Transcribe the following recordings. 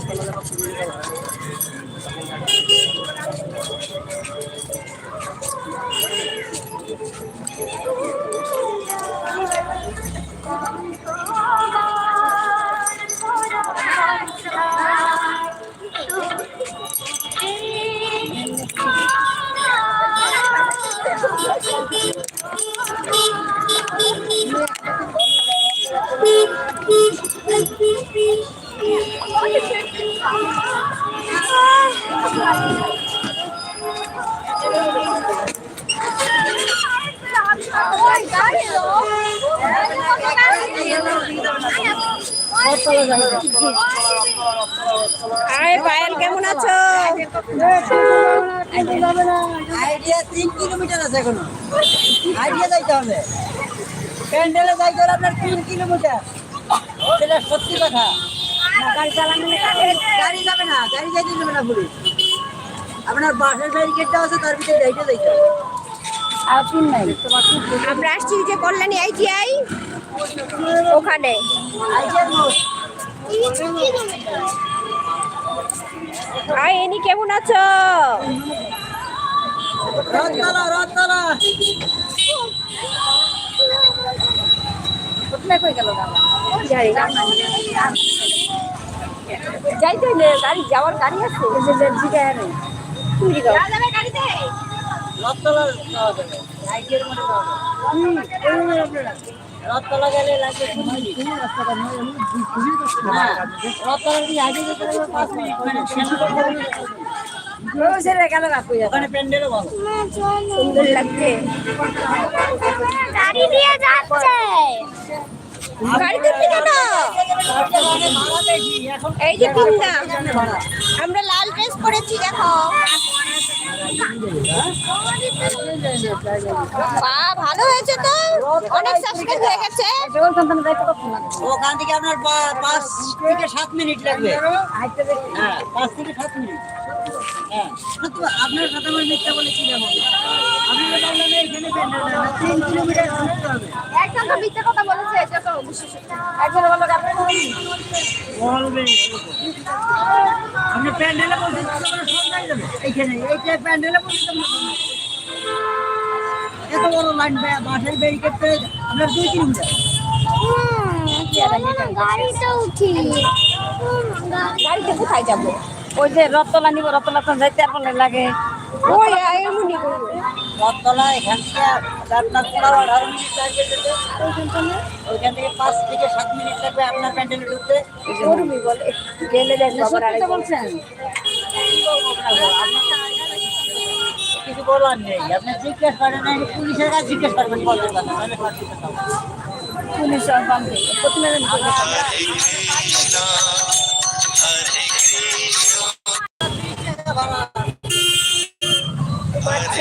thank high Payel, কেমন আছো? Idea তিন কিলোমিটার আছে এখনও। আইডিয়া যাইতে হবে। প্যান্ডেলে যাইতে হলে আপনার তিন কিলোমিটার। সেটা সত্যি কথা। গাড়ি চালানো গাড়ি যাবে না, গাড়ি যাইতে দেবে না পুলিশ। আপনার বাসের ব্যারিকেডটা আছে, তার ভিতরে যাইতে যাইতে হবে। আমরা আসছি যে কল্যাণী আইটিআই ওখানে হাই এনি কেমন আছো যাইতে গাড়ি যাওয়ার গাড়ি আছে তুই যাও রথতলা রথতলা গেলে লাগবে হ্যাঁ, রথতলা দিয়ে আগে যেতে হবে পাঁচ মিনিট। মানে ওখানে প্যান্ডেলও ভালো। সুন্দর লাগছে। গাড়ি দিয়ে যাচ্ছে। গাড়ি দেখতে কেন? এই যে আমরা লাল ড্রেস পরেছি দেখো। ভালো হয়েছে তো? অনেক সাবস্ক্রাইব হয়ে গেছে? ওখান থেকে আপনার পাঁচ থেকে সাত মিনিট লাগবে। হ্যাঁ পাঁচ থেকে সাত মিনিট। হ্যাঁ। সত্যি কথা, আপনার মিথ্যা বলে কি আপনি তিন কিলোমিটার মিথ্যে কথা আপনি প্যান্ডেলে বসে সন্ধ্যায় যাবে। এইখানে এইটা প্যান্ডেলে বসে তো এত বড় লাইন বাসের ব্যারিকেড আপনার দুই কিলোমিটার গাড়িটা উঠি। গাড়িতে কোথায় যাব? ওই যে রতলা নিব রতলা যাইতে আর লাগে। ওই এমনই করব। রথতলা এখান থেকে আপনার পনেরো আঠারো মিনিট লাগবে যেতে ওইখান থেকে পাঁচ থেকে সাত মিনিট লাগবে আপনার প্যান্ডেলে ঢুকতে। করবি বলে। গেলে দেখব বলছেন? কিছু বলার নেই। আপনি জিজ্ঞেস করেন পুলিশের কাছে জিজ্ঞেস করবেন। পুলিশ প্রথমে উচিত কথা উচিত হ্যাঁ,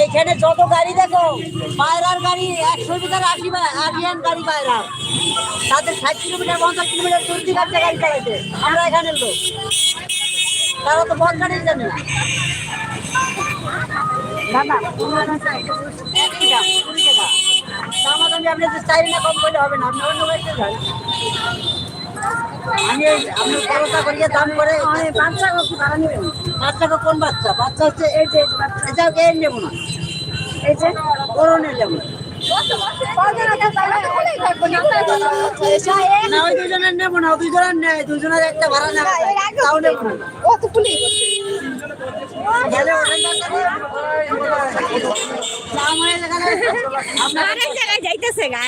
এইখানে যত গাড়ি দেখো, পায়রার গাড়ি একশো মিটার আশি আশিয়ান গাড়ি পায়রা। তাদের ষাট কিলোমিটার, পঞ্চাশ কিলোমিটার চলতি গাড়ি গাড়ি চালাইছে। আমরা এখানের লোক। তারা তো বড় গাড়ি জানে। দামাদামি আপনি যে চাই না, কম করলে হবে না। আপনি অন্য গাড়িতে যান। আপনি খরচা করিয়ে দাম করে বাচ্চা কি ভাড়া নেবেন? বাচ্চাকে কোন বাচ্চা? বাচ্চা হচ্ছে এই যে এটা কে নেব না। এই যে না। ওই দুজনের নেব না দুজনের নেয় দুজনের একটা ভাড়া নেব তাও নেব না। পুলিশ আরেক জায়গায় যাইতেছে গা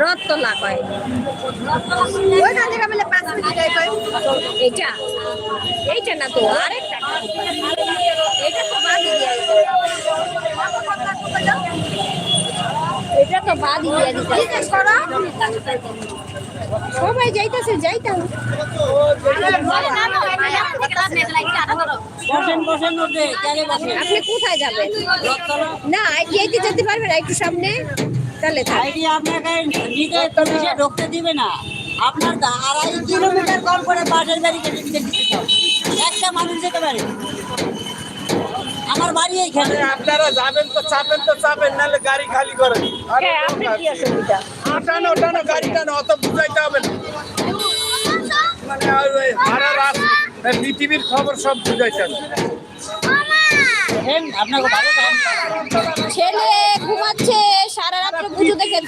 রথতলা কয় ওইখান থেকে বলে পাঁচ মিনিট কয়? এইটা? এইটা না তো আরেকটা এটা তো বাদি দিয়া এটা তো বাদি দিয়া দিতে সবাই যাইতেছে যাইতাম। আপনি কোথায় যাবেন? না আইটিআইতে যেতে পারবেন একটু সামনে। তাহলে আইডি আপনাকে নিতে পুলিশে ঢুকতে দিবে না। আপনার আড়াই কিলোমিটার কম করে বাসের গাড়ি কেটে দিতে দিতে একটা মানুষ যেতে পারে। আমার বাড়ি এইখানে। আপনারা যাবেন তো চাপেন তো চাপেন নাহলে গাড়ি খালি করেন। আরে হ্যাঁ গাড়ি টানো অত বুঝাইতে হবে না। মানে ওই রাত পৃথিবীর খবর সব বুঝাইতে হবে। আপনাকে ভালো ছেলে ঘুমাচ্ছে সারা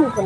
হবে